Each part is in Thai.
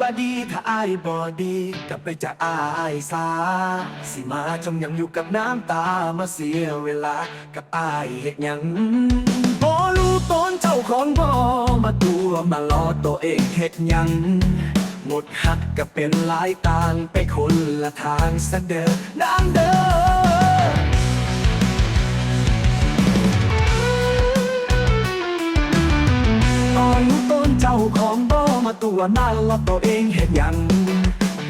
บดีถ้าอายบอดีกลับไปจะอายสาสิมาจมยังอยู่กับน้ำตามาเสียเวลากับอายเฮ็ดหยังบอรู้ตนเจ้าของบอมาตัวมาล้อตัวเองเฮ็ดหยังหมดหักก็เป็นหลายต่างไปคนละทางซะเด้อนางเด้อตอนต้นเจ้าของ มาตัวนั่นละตัวเองเห็นยัง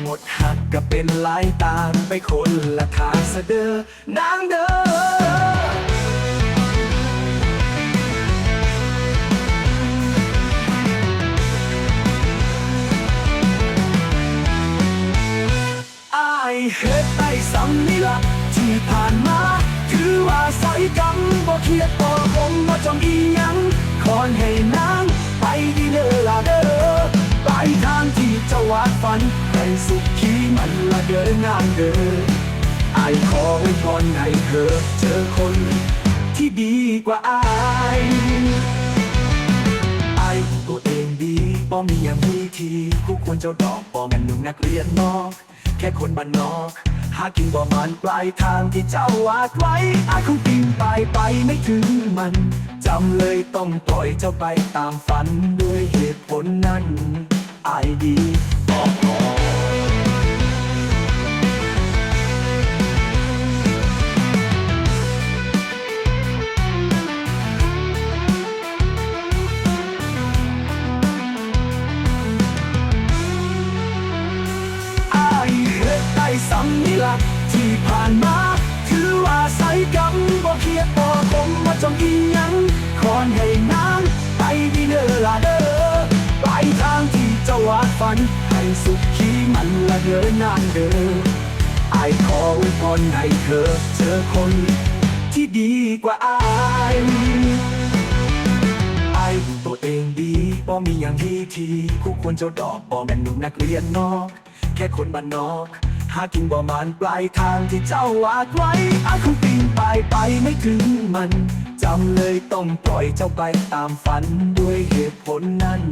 หมดหักก็เป็นลายตามไปคนละทางซะเด้อนางเด้ออายเฮ็ดไอ้สำนี่ละที่ผ่านมาคือว่าใส่กำบ่เครียดบ่คงบ่จองอีหยังขอนให้นา ฝันให้สุขีมันละเด้องามเด้ออขอไว้พรให้เธอเจอคน ที่ดีกว่าไอายอตัวเองดีป้อมีอย่างมีทีคู่ควรเจ้าดอกป้อม่นหนุ่มนักเรียนนอก แค่คนบ้านนอกหากินบ่มันปลายทางที่เจ้าวาดไว้อาคงปีนไปไปไม่ถึงมัน จำเลยต้องปล่อยเจ้าไปตามฝันด้วยเหตุผลนั้น อดีบอกขออายเฮ็ดได้สำนี่ละที่ผ่านมา ถือว่าใส่กำบ่เคียดบ่คมบ่จองอีหยัง ฝันให้สุขีมันละเด้อนางเด้ออายขออวยพรให้เธอเจอคน ที่ดีกว่าอายไอตัวเองดีบ่มีอย่างที่ทีคู่ควรเจ้าดอกบ่แม่นหนุ่มนักเรียนนอก แค่คนบ้านนอกหากินบ่มันปลายทางที่เจ้าวาดไว้อาคงปีนไปไปไม่ถึงมันจำเลยต้องปล่อยเจ้าไปตามฝันด้วยเหตุผลนั้น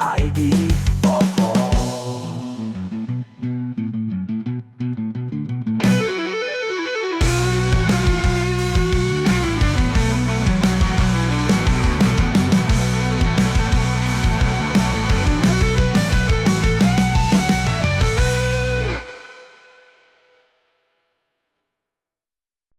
ไอายดี